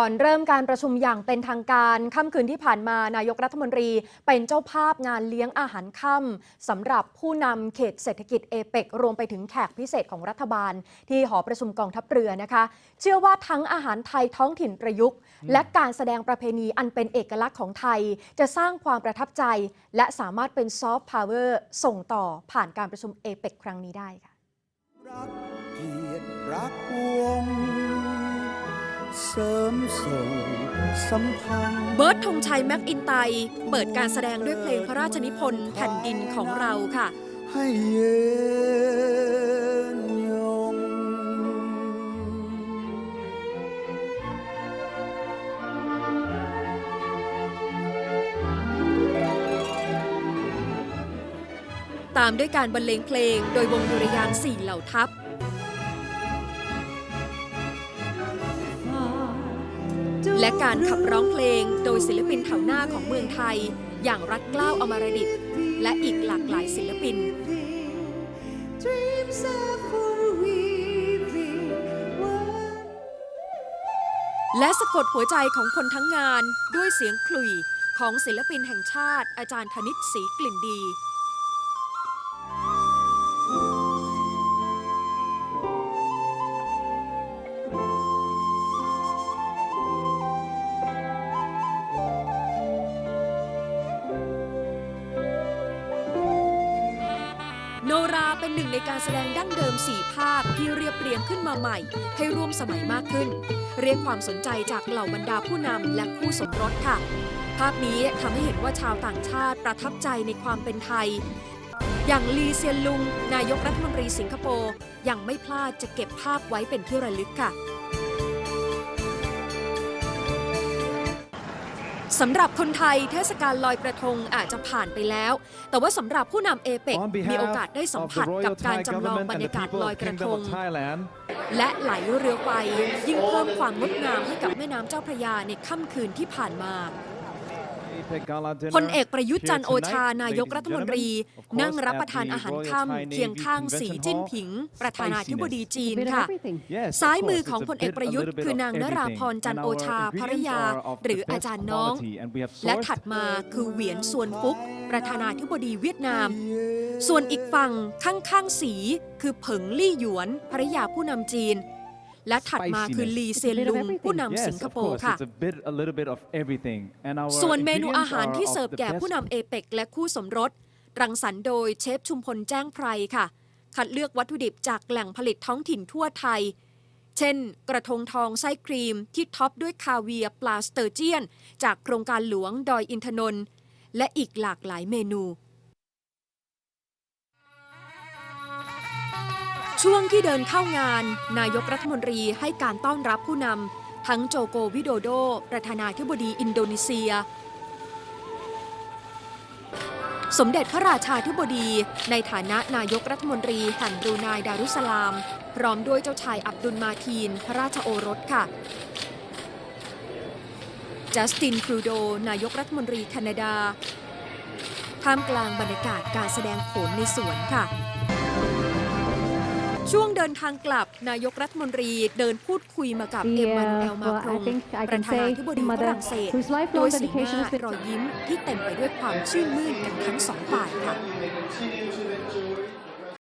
ก่อนเริ่มการประชุมอย่างเป็นทางการค่ำคืนที่ผ่านมานายกรัฐมนตรีเป็นเจ้าภาพงานเลี้ยงอาหารค่ำสำหรับผู้นำเขตเศรษฐกิจเอเปกรวมไปถึงแขกพิเศษของรัฐบาล ที่หอประชุมกองทัพเรือนะคะ เชื่อว่าทั้งอาหารไทยท้องถิ่นประยุกต์ และการแสดงประเพณีอันเป็นเอกลักษณ์ของไทย จะสร้างความประทับใจ และสามารถเป็นซอฟต์พาวเวอร์ส่งต่อผ่านการประชุมเอเปกครั้งนี้ได้ค่ะรักเกียรติรักวง เสริมส่งสัมพันธ์เบิร์ดธงชัยแม็กอินไต เปิดการแสดงด้วยเพลงพระราชนิพนธ์แผ่นดินของเราค่ะ ให้เย็นยง ตามด้วยการบรรเลงเพลงโดยวงดุริยางค์สี่เหล่าทัพ และการขับร้องเพลงโดยศิลปินแถวหน้าของเมืองไทย อย่างรัฐเกล้าอมรดิต และอีกหลากหลายศิลปิน Dreams are for weaving. Words และสะกดหัวใจของคนทั้งงานด้วยเสียงขลุ่ยของศิลปินแห่งชาติอาจารย์ธนิตศรีกลิ่นดี โนราเป็นหนึ่งในการแสดงดั้งเดิม 4 ภาคที่เรียบเรียงขึ้นมาใหม่ ให้ร่วมสมัยมากขึ้น เรียกความสนใจจากเหล่าบรรดาผู้นำและคู่สมรสค่ะ ภาพนี้ทำให้เห็นว่าชาวต่างชาติประทับใจในความเป็นไทย อย่างลีเซียนลุง นายกรัฐมนตรีสิงคโปร์ยังไม่พลาดจะเก็บภาพไว้เป็นที่ระลึกค่ะ สำหรับคนไทยเทศกาลลอยกระทงอาจจะผ่านไปแล้ว แต่ว่าสำหรับผู้นำเอเปก On มีโอกา behalf สได้สัม of ผัส the กับ Royal การ Thai จำลอง government บร and ร the ยากาศ people ลอย of กระท Kingdom ง of Thailand และไหลเรือไฟยิ่งเพิ่มความงดงามให้กับแม่น้ำเจ้าพระยาในค่ำคืนที่ผ่านมา APEC Gala Dinner พลเอกประยุทธ์จันทร์โอ here ชา tonight, นายก ladies รั and ฐมนตรี gentlemen. Of course, นั่งรับประทาน at the อาหาร Royal ค่ำ Thai เคียง Navy ข้างสี Convention จิ้น Hall. ผิง ประธานาธิบดีจีน bit of ค่ะ everything. Yes, of ซ้ายมือ course, ของ it's a พลเอก bit- ประยุทธ์ a little bit คื of อนางนรา everything. พรจัน And โอ our ชาภรร ingredients ยา are of the หรือ best อาจารย์น้อง quality, and we have และ sourced ถัดมาคือเหวียนส่วนฟุก ประธานาธิบดีเวียดนาม ส่วนอีกฝั่งข้างๆสี คือเผิงลี่หยวนภรรยาผู้นำจีน และถัดมาคือลีเซียนลุงผู้นำสิ Yes, งค of โปร์ course, ค่ะ it's a bit, a little bit of everything. And our ส่วนเมนูอา ingredients หาร are ที่ of เสิร์ฟ the แก่ best ผู้นำเอเปกและคู่สมรส รังสรรค์โดยเชฟชุมพลแจ้งไพรค่ะ คัดเลือกวัตถุดิบจากแหล่งผลิตท้องถิ่นทั่วไทย เช่น กระทงทองไส้ครีมที่ท็อปด้วยคาเวียร์ปลาสเตอร์เจียน จากโครงการหลวงดอยอินทนนท์และอีกหลากหลายเมนู ช่วงที่เดินเข้างาน นายกรัฐมนตรีให้การต้อนรับผู้นำทั้งโจโกวิโดโด ประธานาธิบดีอินโดนีเซีย สมเด็จพระราชาธิบดี ในฐานะนายกรัฐมนตรีแห่งบรูไนดารุสลาม พร้อมด้วยเจ้าชายอับดุลมาทีน พระราชโอรสค่ะจัสตินทรูโด นายกรัฐมนตรีแคนาดา ท่ามกลางบรรยากาศการแสดงโขนในสวนค่ะ ช่วงเดินทางกลับนายกรัฐมนตรีเดินพูดคุยมากับ The, เอ็มมานูเอล uh, มาค well, ร I ง think I ประ can ธานา say ธิบดีฝ mother รั่งเศส whose โด lifelong ยสีห dedication น้า has been รอยยิ้มที่เต็มไปด้วยความชื่นมื่นกันทั้งสองฝ่ายค่ะ